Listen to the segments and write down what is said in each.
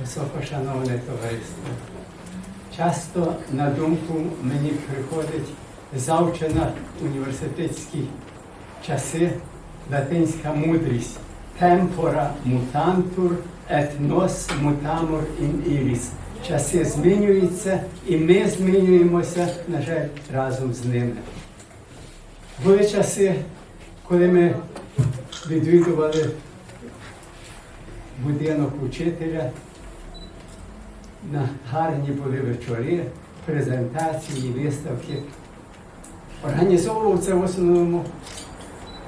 Високошановне товариство. Часто на думку мені приходить завчена університетські часи латинська мудрість темпора мутантур et nos mutamur in iris. Часи змінюються, і ми змінюємося, на жаль, разом з ними. Були часи, коли ми відвідували будинок учителя. На гарні були вечори, презентації, виставки. Організовував це в основному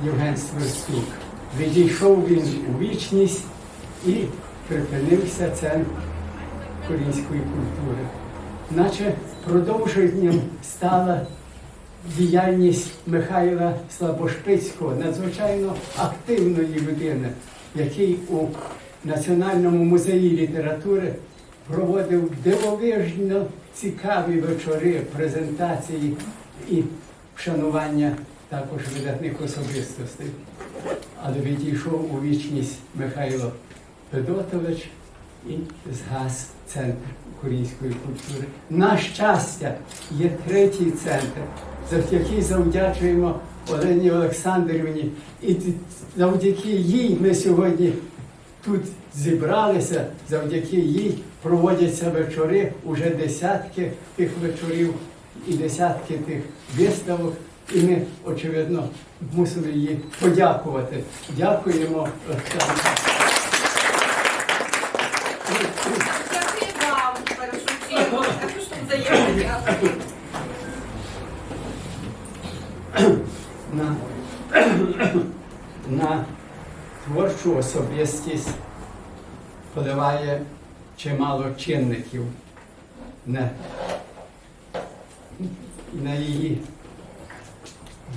Євген Сверстюк. Відійшов він у вічність і припинився центр корінської культури. Наче продовженням стала діяльність Михайла Слабошпицького, надзвичайно активної людини, який у Національному музеї літератури проводив дивовижно цікаві вечори, презентації і вшанування також видатних особистостей. Але відійшов у вічність Михайло Федотович і згас центр української культури. На щастя, є третій центр, завдяки завдячуємо Олені Олександрівні, і завдяки їй ми сьогодні тут зібралися, завдяки їй проводяться вечори, уже десятки тих вечорів і десятки тих виставок. І ми, очевидно, мусили їй подякувати. Дякуємо. На, на творчу особистість впливає чимало чинників на, на її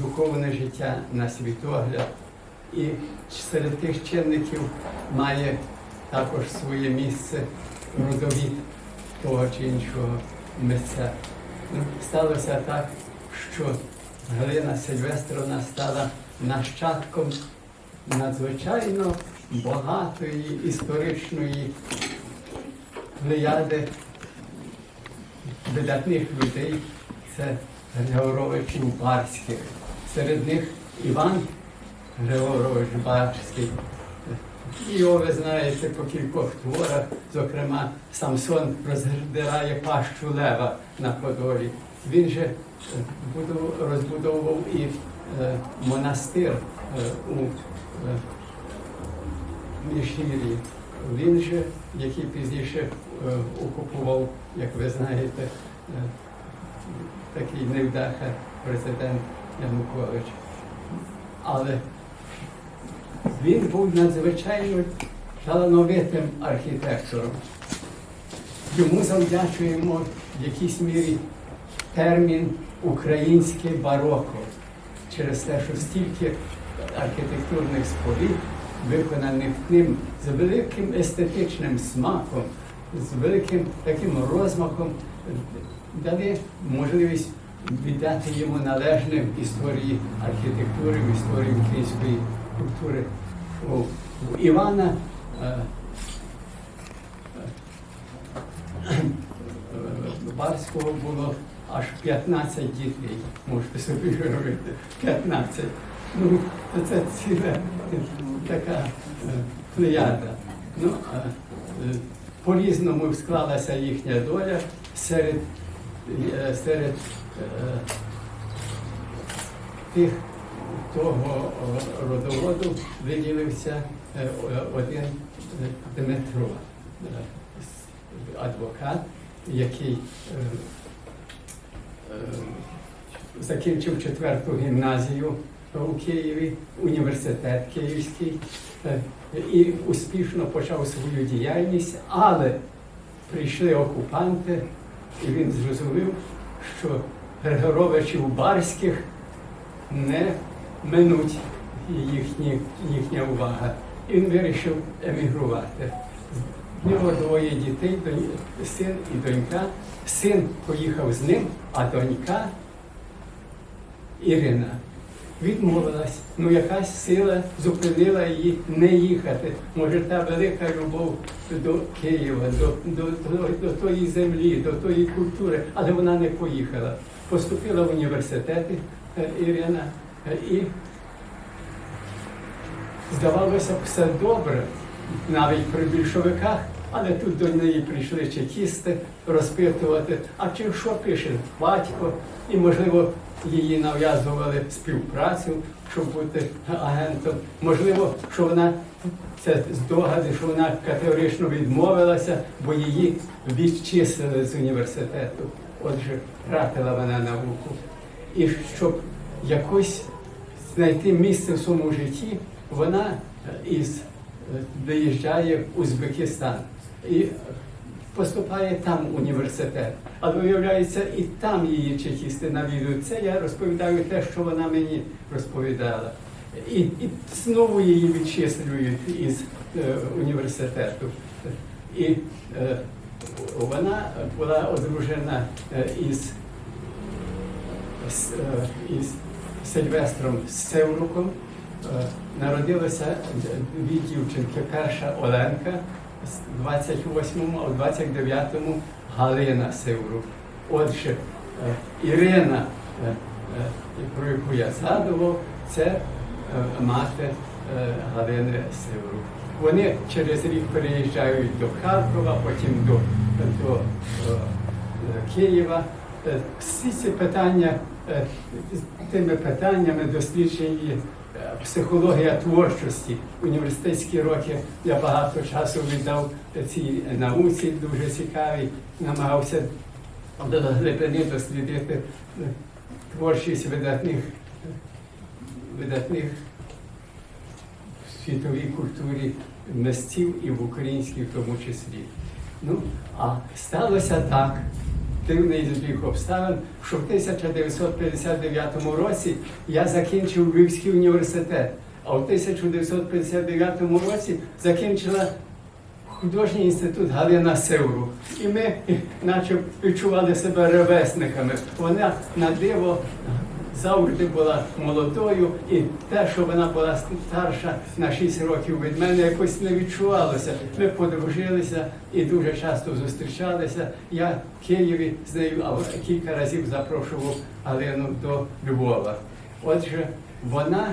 духовне життя, на світогляд. І серед тих чинників має також своє місце родовід того чи іншого митця. Ну, Сталося так, що Галина Сильвестровна стала нащадком надзвичайно багатої історичної плеяди видатних людей. Це Григоровичів Барських. Серед них Іван Григорович Барський. Його ви знаєте по кількох творах, зокрема, Самсон роздирає пащу лева на Подолі. Він же е, розбудовував і е, монастир е, у Міжгір'ї. Він же, який пізніше е, окупував, як ви знаєте, е, такий невдаха президент Янукович. Але він був надзвичайно талановитим архітектором. Йому завдячуємо в якійсь мірі термін українське бароко через те, що стільки архітектурних спорів, виконаних ним з великим естетичним смаком, з великим таким розмахом, дали можливість віддати йому належне в історії архітектури, в історії української культури. У, Івана е, е, Барського було аж 15 дітей, можете собі уявити, 15. Ну, це ціла така плеяда. Ну, е, по-різному склалася їхня доля серед, е, серед е, тих того родоводу виділився один Дмитро, адвокат, який закінчив четверту гімназію у Києві, університет Київський е, і успішно почав свою діяльність, але прийшли окупанти, і він зрозумів, що Григоровичів Барських не минуть їхні, їхня увага. І він вирішив емігрувати. В нього двоє дітей, син і донька. Син поїхав з ним, а донька Ірина відмовилась. Ну якась сила зупинила її не їхати. Може, та велика любов до Києва, до, до, до, до тої землі, до тої культури, але вона не поїхала. Поступила в університети е, Ірина е, і здавалося б, все добре, навіть при більшовиках, але тут до неї прийшли чекісти розпитувати, а чи що пише батько, і, можливо, її нав'язували співпрацю, щоб бути агентом. Можливо, що вона це здогади, що вона категорично відмовилася, бо її відчислили з університету. Отже, втратила вона науку. І щоб якось знайти місце в своєму житті, вона із е, виїжджає в Узбекистан і поступає там університет. Але виявляється, і там її чекісти навідують. Це я розповідаю те, що вона мені розповідала. І, і знову її відчислюють із е, університету. І е, вона була одружена е, із е, із Сильвестром Севруком е, народилося дві дівчинки. Перша Оленка з 28-му, а в 29-му Галина Севрук. Отже, е, Ірина, е, е, про яку я згадував, це мати Галини Севрук. Вони через рік переїжджають до Харкова, потім до, до е, Києва. Всі ці питання, тими питаннями досліджені психологія творчості. Університетські роки я багато часу віддав цій науці, дуже цікавій, намагався до глибини дослідити е, творчість видатних, видатних в світовій культурі мистців і в українській в тому числі. Ну, а сталося так, дивний збіг обставин, що в 1959 році я закінчив Львівський університет, а в 1959 році закінчила художній інститут Галина Сивру. І ми наче відчували себе ревесниками. Вона на диво завжди була молодою, і те, що вона була старша на 6 років від мене, якось не відчувалося. Ми подружилися і дуже часто зустрічалися. Я в Києві з нею кілька разів запрошував Галину до Львова. Отже, вона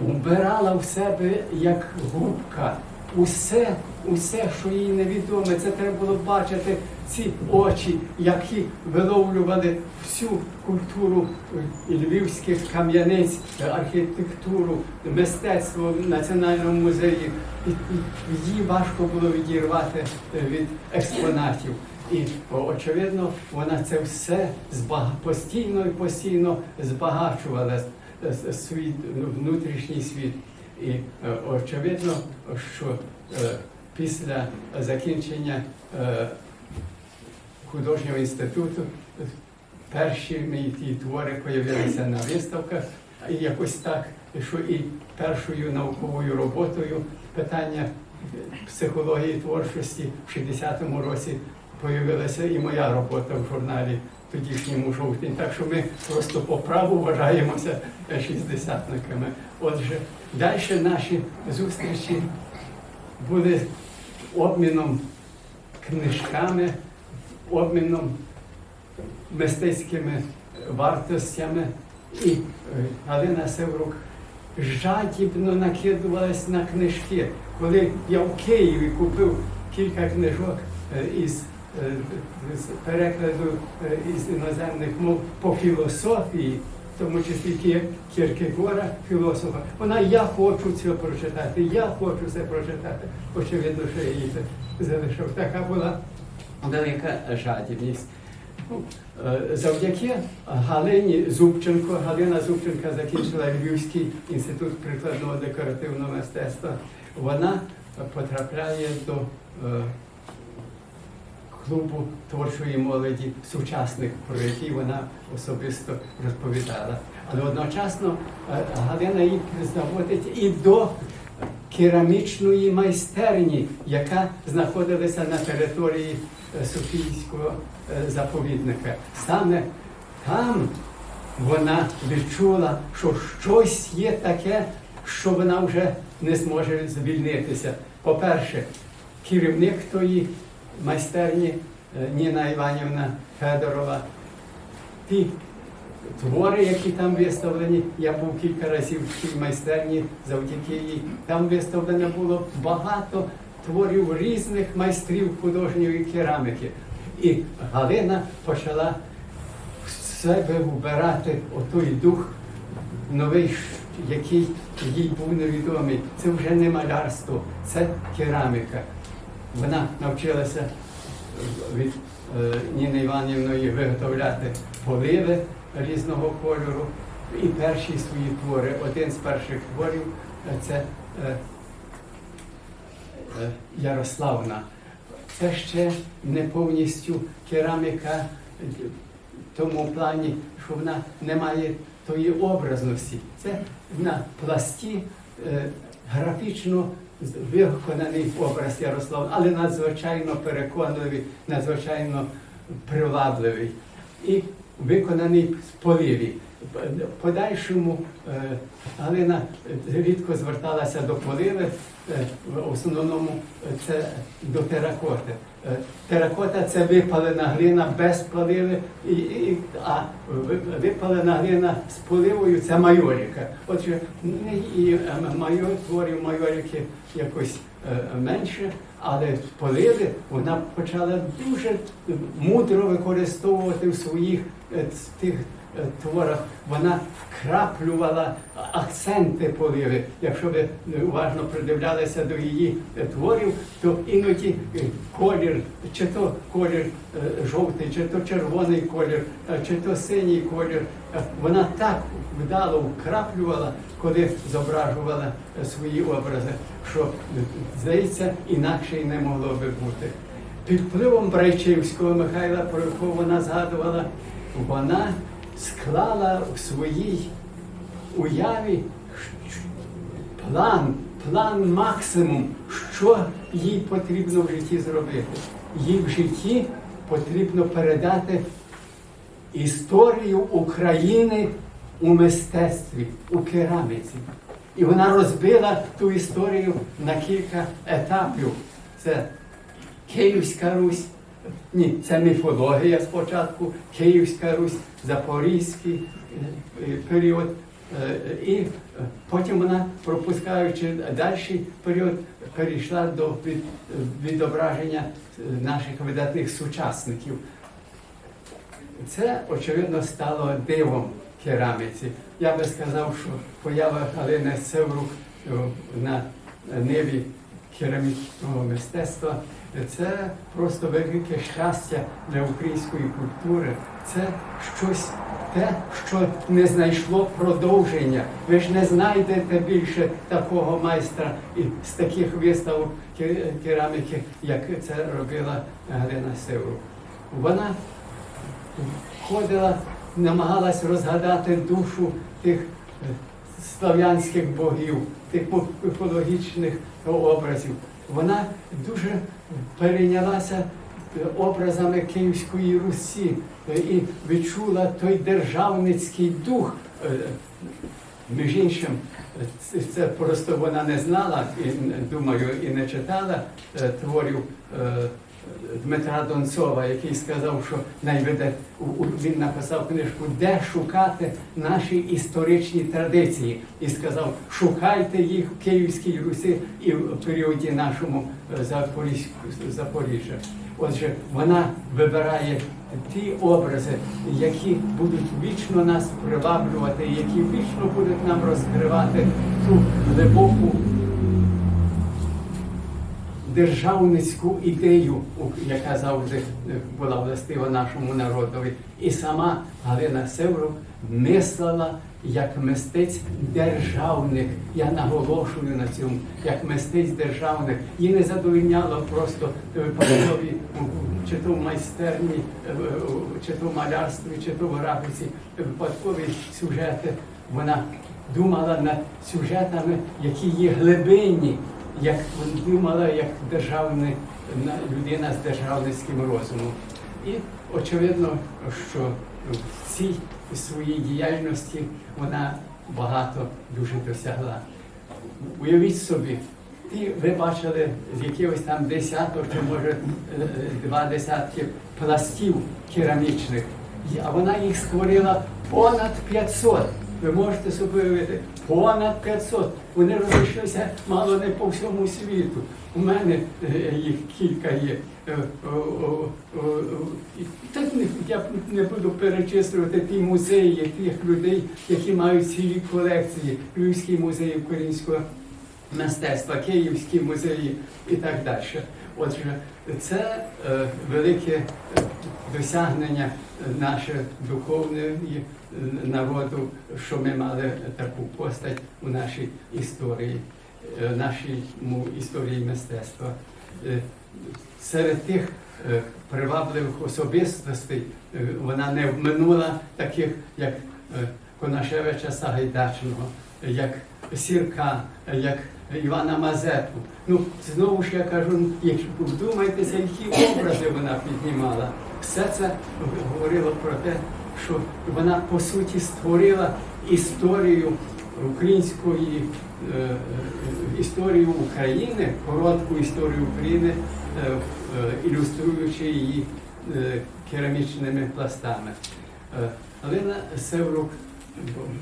вбирала в себе як губка. Усе, усе, що їй невідоме, це треба було бачити ці очі, які виловлювали всю культуру е, львівських кам'янець, архітектуру, мистецтво в національному музеї. Її важко було відірвати е, від експонатів. І очевидно, вона це все збага... постійно і постійно збагачувала е, с- свій ну, внутрішній світ. І е, очевидно, що е, після закінчення е, художнього інституту перші мої ті твори появилися на виставках, і якось так, що і першою науковою роботою питання психології творчості в 60-му році появилася і моя робота в журналі тодішньому жовтень. Так що ми просто по праву вважаємося шістдесятниками. Отже, далі наші зустрічі були обміном книжками, обміном мистецькими вартостями. І е, Галина Севрук жадібно накидувалась на книжки. Коли я в Києві купив кілька книжок е, із е, з перекладу із іноземних мов по філософії, тому числі Кі- Кierkegaard, філософа, вона я хочу це прочитати, я хочу це прочитати. Очевидно, що я її залишив. Така була велика жадібність. Ну, е, Завдяки Галині Зубченко, Галина Зубченка закінчила Львівський інститут прикладного декоративного мистецтва. Вона потрапляє до е, клубу творчої молоді сучасних, про який вона особисто розповідала. Але одночасно е, Галина її заводить і до керамічної майстерні, яка знаходилася на території е, Софійського е, заповідника. Саме там вона відчула, що щось є таке, що вона вже не зможе звільнитися. По-перше, керівник тої майстерні е, Ніна Іванівна Федорова, ті твори, які там виставлені, я був кілька разів в цій майстерні завдяки їй. Там виставлено було багато творів різних майстрів художньої кераміки. І Галина почала в себе вбирати отой дух новий, який їй був невідомий. Це вже не малярство, це кераміка. Вона навчилася від е, Ніни Іванівної виготовляти поливи різного кольору. І перші свої твори. Один з перших творів е, це е, Ярославна. Це ще не повністю кераміка в тому плані, що вона не має тої образності. Це на пласті графічно виконаний образ Ярослава, але надзвичайно переконливий, надзвичайно привабливий і виконаний поливі. В подальшому е, Галина рідко зверталася до поливи, е, в основному е, це до теракоти. Е, Теракота це випалена глина без поливи, і, і, а випалена глина з поливою це майоріка. Отже, і е, майор, творів майоріки якось е, менше, але поливи вона почала дуже мудро використовувати в своїх тих творах. Вона вкраплювала акценти поливи. Якщо ви е, уважно придивлялися до її е, творів, то іноді е, колір, чи то колір е, жовтий, чи то червоний колір, е, чи то синій колір, е, вона так вдало вкраплювала, коли зображувала е, свої образи, що е, здається, інакше й не могло би бути. Під впливом Брайчевського Михайла, про якого вона згадувала, вона склала в своїй уяві план, план максимум, що їй потрібно в житті зробити. Їй в житті потрібно передати історію України у мистецтві, у кераміці. І вона розбила ту історію на кілька етапів. Це Київська Русь, ні, це міфологія спочатку, Київська Русь, Запорізький е, е, період. Е, І потім вона, пропускаючи далі період, перейшла до відображення наших видатних сучасників. Це, очевидно, стало дивом кераміці. Я би сказав, що поява Галини Севрук на ниві керамічного мистецтва це просто велике щастя для української культури. Це щось те, що не знайшло продовження. Ви ж не знайдете більше такого майстра і з таких виставок кераміки, як це робила Галина Севрук. Вона ходила, намагалась розгадати душу тих е, слав'янських богів, тих міфологічних образів. Вона дуже перейнялася е, образами Київської Русі е, і відчула той державницький дух. Е, Між іншим, це- просто вона не знала, і думаю, і не читала творів Дмитра Донцова, який сказав, що найведе він написав книжку, де шукати наші історичні традиції, і сказав, шукайте їх в Київській Русі і в періоді нашому е, Запоріжжя. Отже, вона вибирає ті образи, які будуть вічно нас приваблювати, які вічно будуть нам розкривати ту глибоку державницьку ідею, яка завжди е, була властива нашому народові. І сама Галина Севрук мислила як мистець-державник. Я наголошую на цьому, як мистець-державник. Її не задовільняло просто е, випадкові чи то в майстерні, е, е, чи то в малярстві, чи то в графіці, випадкові сюжети. Вона думала над сюжетами, які є глибинні, як думала як державна людина з державницьким розумом. І очевидно, що в цій своїй діяльності вона багато дуже досягла. Уявіть собі, ті ви бачили якихось там десяток чи може е, два десятки пластів керамічних, а вона їх створила понад 500. Ви можете собі уявити, понад 500. Вони розійшлися мало не по всьому світу. У мене е, їх кілька є. Е, Так я не буду перечислювати ті музеї, тих людей, які мають цілі колекції. Львівський музей українського мистецтва, Київські музеї і так далі. Отже, це е, велике е, досягнення наше духовної е, народу, що ми мали таку постать у нашій історії, нашій історії мистецтва. Серед тих привабливих особистостей вона не вминула таких, як Конашевича Сагайдачного, як Сірка, як Івана Мазепу. Ну, знову ж я кажу, якщо вдумайтеся, які образи вона піднімала. Все це говорило про те, що вона по суті створила історію української е, е, історію України, коротку історію України, е, ілюструючи її керамічними пластами. Е, Галина Севрук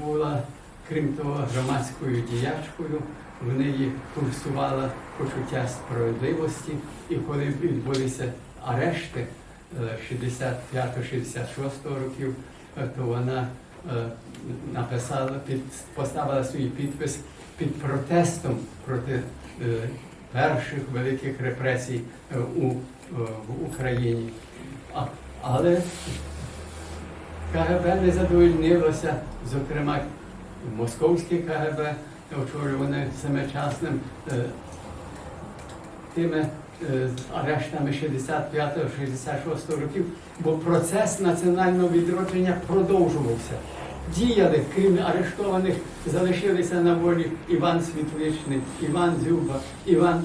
була, крім того, громадською діячкою. В неї курсувала почуття справедливості, і коли відбулися арешти е, 65-66 років, е, то вона е, написала, під, поставила свій підпис під протестом проти е, перших великих репресій е, у, е, в Україні. Але КГБ не задовольнилося, зокрема, московське КГБ, очолюване семичасним тими арештами 65-66 років, бо процес національного відродження продовжувався. Діяли, крім арештованих, залишилися на волі Іван Світличний, Іван Дзюба, Іван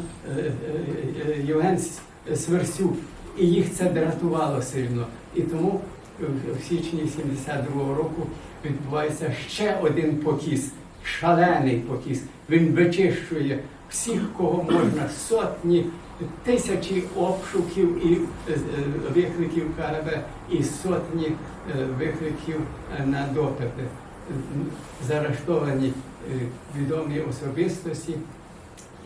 Євген Сверсюк. І їх це дратувало сильно. І тому в січні 72-го року відбувається ще один покіс, шалений покіс. Він вичищує всіх, кого можна, сотні, тисячі обшуків і е, е, викликів КГБ, і сотні е, викликів на допити. Заарештовані відомі особистості.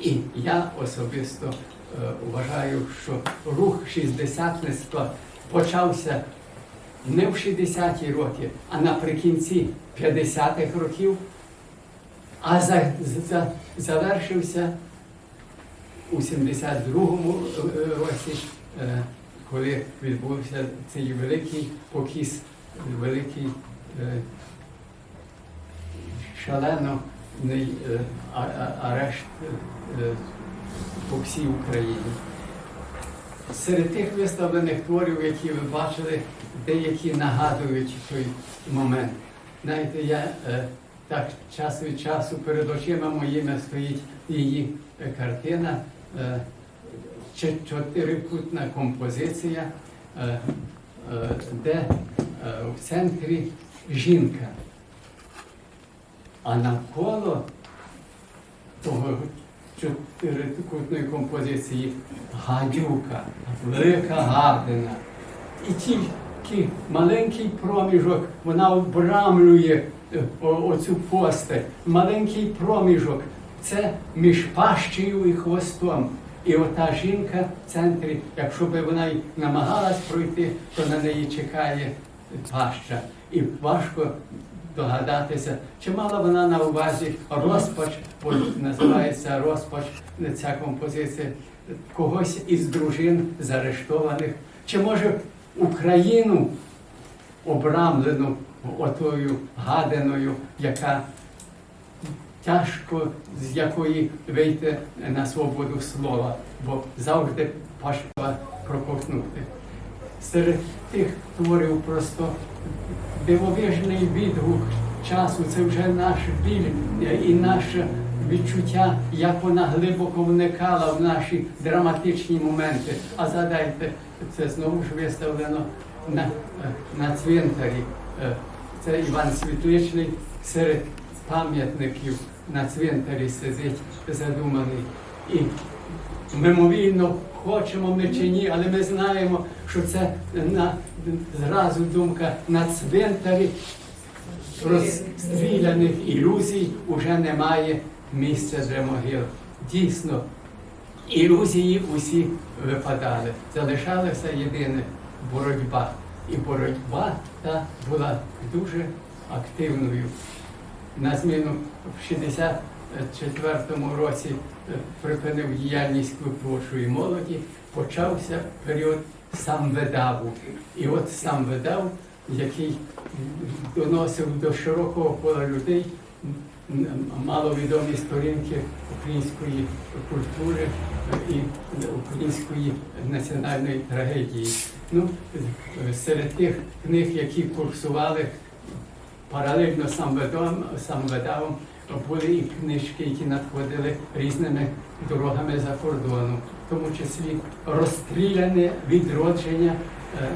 І я особисто е, вважаю, що рух шістдесятництва почався не в 60-ті роки, а наприкінці 50-х років, а за, за, завершився у 72-му е, році, е, коли відбувся цей великий покіс, великий е, а- арешт по всій Україні. Серед тих виставлених творів, які ви бачили, деякі нагадують той момент. Знаєте, я е, так час від часу перед очима моїми стоїть її е, картина, е, чотирикутна композиція, е, е, де е, в центрі жінка. А навколо того чотирикутної композиції гадюка, велика гадина. І тільки маленький проміжок вона обрамлює е, оцю постать. Маленький проміжок це між пащею і хвостом. І ота жінка в центрі, якщо б вона й намагалась пройти, то на неї чекає паща. І важко догадатися, чи мала вона на увазі розпач, бо називається розпач ця композиція когось із дружин заарештованих, чи може Україну обрамлену отою гадиною, яка тяжко з якої вийти на свободу слова, бо завжди важко проковтнути. Серед тих творів просто дивовижний відгук часу. Це вже наш біль е, і наша відчуття, як вона глибоко вникала в наші драматичні моменти. А згадайте, це знову ж виставлено на, е, на цвинтарі. Е, Це Іван Світличний серед пам'ятників на цвинтарі сидить задуманий. І мимовільно хочемо ми чи ні, але ми знаємо, що це на, зразу думка на цвинтарі розстріляних ілюзій уже немає місця для могил. Дійсно, ілюзії усі випадали. Залишалася єдине боротьба. І боротьба та була дуже активною. На зміну в 64-му році припинив діяльність творчої молоді, почався період самвидаву. І от самвидав, який доносив до широкого кола людей маловідомі сторінки української культури і української національної трагедії. Ну, серед тих книг, які курсували паралельно самведом, самведавом, були і книжки, які надходили різними дорогами за кордоном, в тому числі розстріляне відродження, е,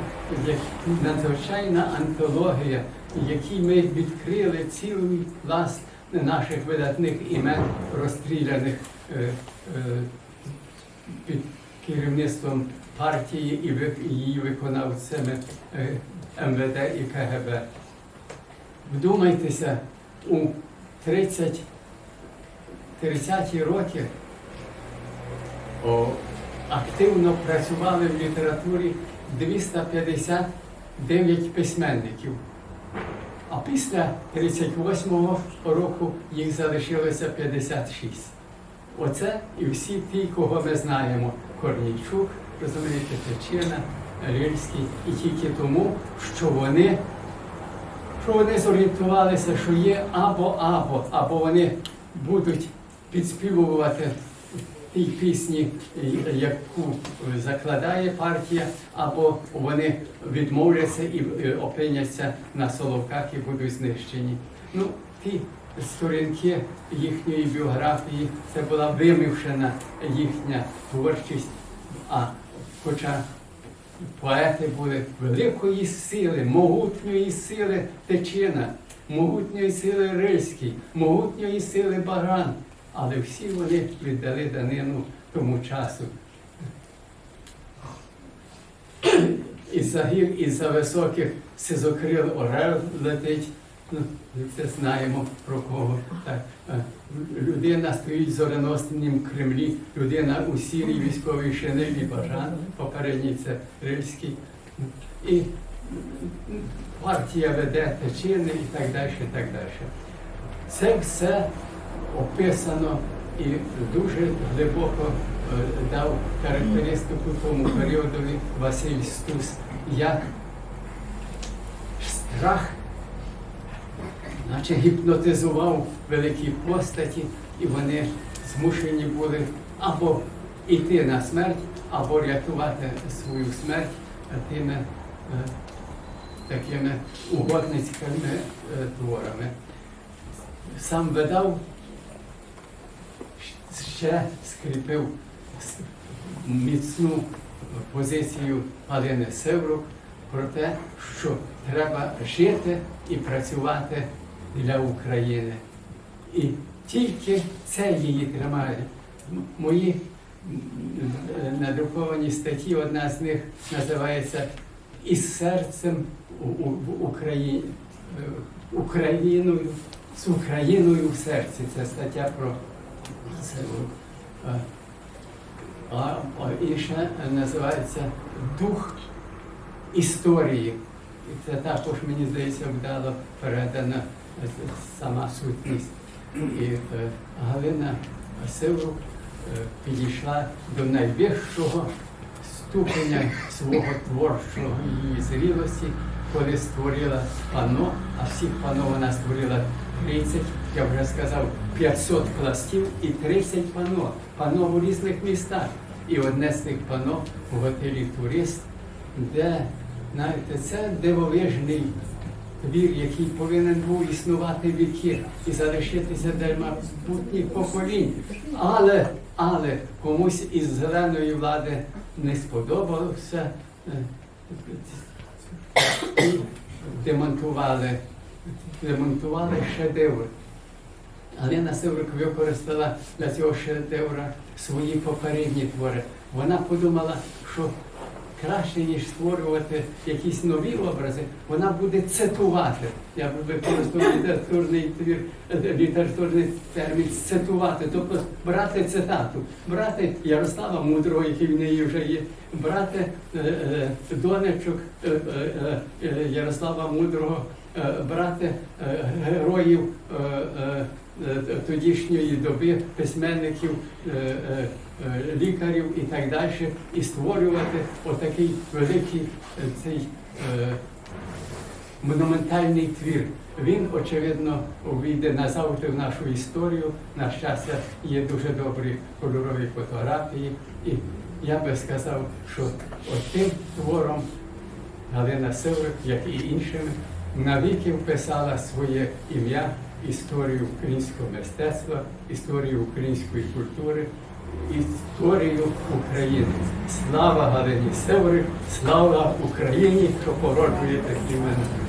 як надзвичайна антологія, в якій ми відкрили цілий пласт наших видатних імен розстріляних е, е, під керівництвом партії і її виконавцями МВД і КГБ. Вдумайтеся, у 30 30-ті роки о, активно працювали в літературі 259 письменників. А після 38-го року їх залишилося 56. Оце і всі ті, кого ми знаємо. Корнійчук, розумієте, Тичина, Рильський, і тільки тому, що вони що вони зорієнтувалися, що є або-або, або вони будуть підспівувати тій пісні, яку закладає партія, або вони відмовляться і е, опиняться на соловках і будуть знищені. Ну, ті сторінки їхньої біографії, це була вимівшена їхня творчість, а хоча Поети були великої сили, могутньої сили Тичина, могутньої сили Рильський, могутньої сили Баран. Але всі вони віддали данину тому часу. І загір із-за високих сизокрил орел летить. Ну, це знаємо про кого. Так. е, Людина стоїть в зоряноснім Кремлі, людина у сірій військовій шинелі Бажан, попередній це Рильський. І партія веде течини і так далі. і так далі. Це все описано і дуже глибоко е, дав характеристику тому періодові Василь Стус, як страх наче гіпнотизував великі постаті, і вони змушені були або йти на смерть, або рятувати свою смерть тими е, такими угодницькими е, творами. Сам видав, ще скріпив міцну позицію Галини Севрук про те, що треба жити і працювати для України. І тільки це її тримає. Мої надруковані статті, одна з них називається Із серцем Україні, е, Україною, з Україною в серці. Це стаття про Севрук. Е, А, інша називається Дух історії. І це також, мені здається, вдало передана е, сама сутність. І е, Галина Сиврук е, підійшла до найвищого ступеня свого творчого її зрілості, коли створила пано, а всіх пано вона створила 30, я вже сказав, 500 пластів і 30 пано. Пано в різних містах. І одне з тих пано в готелі Турист, де, знаєте, це дивовижний твір, який повинен був існувати віки і залишитися для майбутніх поколінь. Але, але комусь із зеленої влади не сподобалося. е, демонтували, демонтували шедевр. Галина Сиврик використала для цього шедевра свої попередні твори. Вона подумала, що краще, ніж створювати якісь нові образи, вона буде цитувати. Я би використовував літературний твір, е, літературний термін цитувати, тобто брати цитату, брати Ярослава Мудрого, який в неї вже є, брати е, е, донечок е, е, е, Ярослава Мудрого, е, брати е, героїв. Е, е, тодішньої доби письменників, е, лікарів і так далі, і створювати отакий великий цей монументальний твір. Він, очевидно, увійде назавжди в нашу історію. На щастя, є дуже добрі кольорові фотографії. І я би сказав, що отим твором Галина Сивик, як і іншими, навіки вписала своє ім'я, історію українського мистецтва, історію української культури, історію України. Слава Галині Севри, слава Україні, хто породжує такі мене.